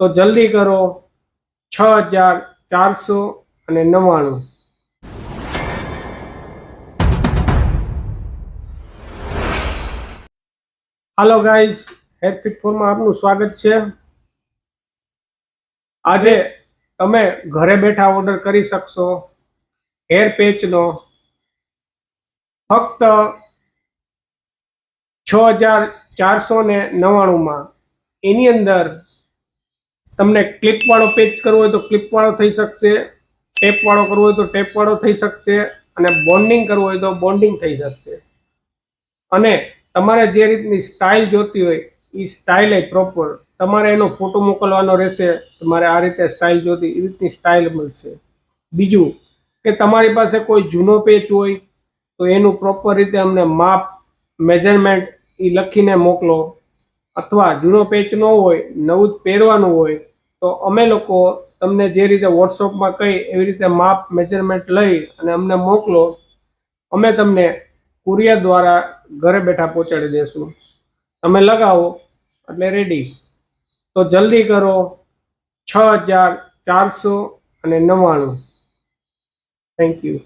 તો જલ્દી કરો. છ હજાર ચારસો અને નવ્વાણું. હાલો ગાઈઝ ફિટ ફોરમાં આપનું સ્વાગત છે. આજે તમે ઘરે બેઠા ઓર્ડર કરી શકશો હેર પેચનો. ફક્ત છ હજાર ચારસો ને નવ્વાણુંમાં. એની અંદર તમને ક્લિપવાળો પેજ કરવો હોય તો ક્લિપવાળો થઈ શકશે ટેપવાળો કરવો હોય તો ટેપ વાળો થઈ શકશે અને બોન્ડિંગ કરવું હોય તો બોન્ડિંગ થઈ શકશે. અને તમારે જે રીતની સ્ટાઇલ જોતી હોય એ સ્ટાઇલ એ પ્રોપર તમારે એનો ફોટો મોકલવાનો રહેશે, તમારે આ રીતે સ્ટાઇલ જોતી એ રીતની સ્ટાઇલ મળશે. બીજું કે તમારી પાસે કોઈ જૂનો પેચ હોય, તો એનું પ્રોપર રીતે અમને માપ મેજરમેન્ટ એ લખીને મોકલો. અથવા જૂનો પેચ ન હોય, નવું જ પહેરવાનું હોય, તો અમે લોકો તમને જે રીતે વોટ્સઅપમાં કહી એવી રીતે માપ મેજરમેન્ટ લઈ અને અમને મોકલો, અમે તમને કુરિયર દ્વારા ઘરે બેઠા પહોંચાડી દેશું. તમે લગાવો, એટલે રેડી તો જલ્દી કરો, છ હજાર ચારસો અને નવ્વાણું. Thank you